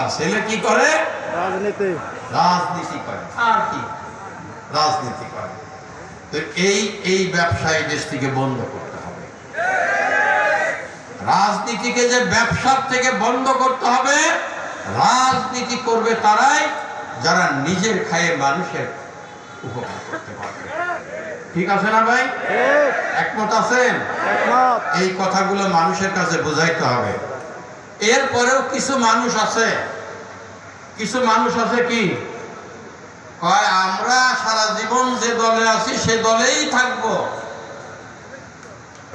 আর ছেলে কি করে? রাজনীতি। রাজনীতি করে। আর কি? রাজনীতি করে। তো এই এই ব্যবসায় দেশ থেকে বন্ধ করতে হবে। রাজনীতিকে যে ব্যবসার থেকে বন্ধ করতে হবে রাজনীতি করবে তারাই যারা নিজের খায়ে মানুষের উপকার করতে পারবে। ঠিক আছে না ভাই? একমত আছেন? এই কথাগুলো মানুষের কাছে বোঝাইতে হবে। এরপরেও কিছু মানুষ আছে। কিছু মানুষ আছে কি? কয়, আমরা সারা জীবন যে দলে আছি, সে দলেই থাকব।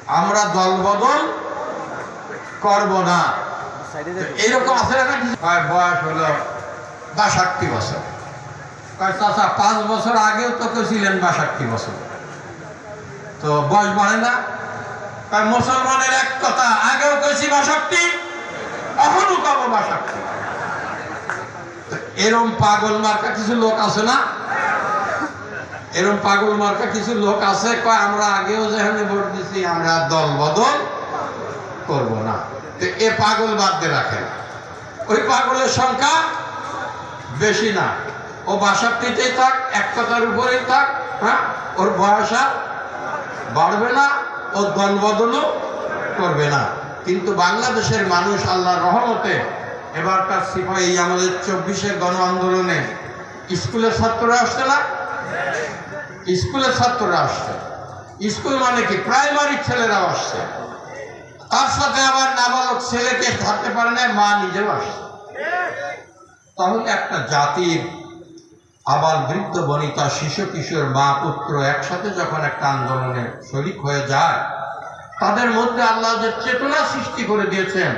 আমরা দল বদল করব না। এইরকম আছে না? কয়, বয়স হলো বাষট্টি বছর। চাচা, পাঁচ বছর আগেও তো কেউ ছিলেন বাষট্টি বছর। তো বয়স বাড়ে না? মুসলমানের এক কথা, আগেও কেছি বাষট্টি কব এরম পাগল মার্কা কিছু লোক আছে না? এরম পাগল মার্কা কিছু লোক আছে? কয়, আমরা আগেও যেখানে ভোট দিছি, আমরা দল বদল করব না। এ পাগল বাদ দিয়ে রাখেন। ওই পাগলের সংখ্যা বেশি না। ও বাষট্টিতেই থাক, এক কথার উপরেই থাক হ্যাঁ? ওর বয়স বাড়বে না, ও দল বদলও করবে না। কিন্তু বাংলাদেশের মানুষ আল্লাহর রহমতে এবারকার সিপাহী আমাদের চব্বিশে গণ আন্দোলনে স্কুলের ছাত্ররা আসছে না? স্কুলের ছাত্ররা আসছে। স্কুল মানে কি? প্রাইমারি ছেলেরাও আসছে। তার সাথে আবার নাবালক ছেলেকে থাকতে পারে না, মা নিজেও আসছে। তাহলে একটা জাতির আবার বৃদ্ধ বনিতা শিশু কিশোর মা পুত্র একসাথে যখন একটা আন্দোলনে শরিক হয়ে যায় তাদের মধ্যে আল্লাহ যে চেতনা সৃষ্টি করে দিয়েছেন,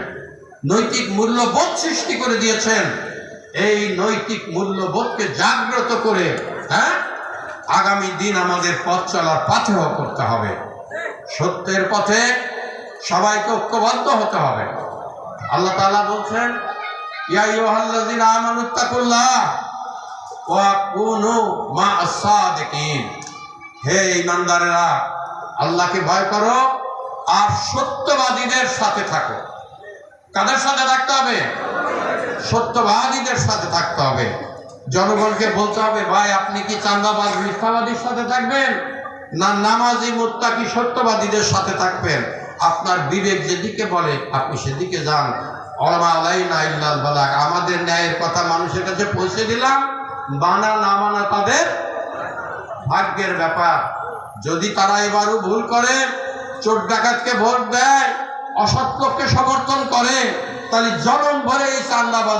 নৈতিক মূল্যবোধ সৃষ্টি করে দিয়েছেন, এই নৈতিক মূল্যবোধকে জাগ্রত করে হ্যাঁ আগামী দিন আমাদের পথ চলার পাথেও করতে হবে। সত্যের পথে সবাইকে ঐক্যবদ্ধ হতে হবে। আল্লাহ তাআলা বলছেন হে ইমানদারেরা আল্লাহকে ভয় করো আর সত্যবাদীদের সাথে থাকো। কাদের সাথে থাকতে হবে? সত্যবাদীদের সাথে থাকতে হবে। জনগণকে বলতে হবে, ভাই, আপনি কি চান্দাবাজ, মিথ্যাবাদীর সাথে থাকবেন? না, নামাজি, মুত্তাকি, সত্যবাদীদের সাথে থাকবেন? আপনার বিবেক যেদিকে বলে, আপনি সেদিকে যান। আমাদের ন্যায়ের কথা মানুষের কাছে পৌঁছে দিলাম। বানা, না মানা তাদের ভাগ্যের ব্যাপার। যদি তারা এবারও ভুল করে চোর ডাকাতকে ভোট দেয় অসৎ লোককে সমর্থন করে তাহলে জনম ভরে এই চান্দাবাজ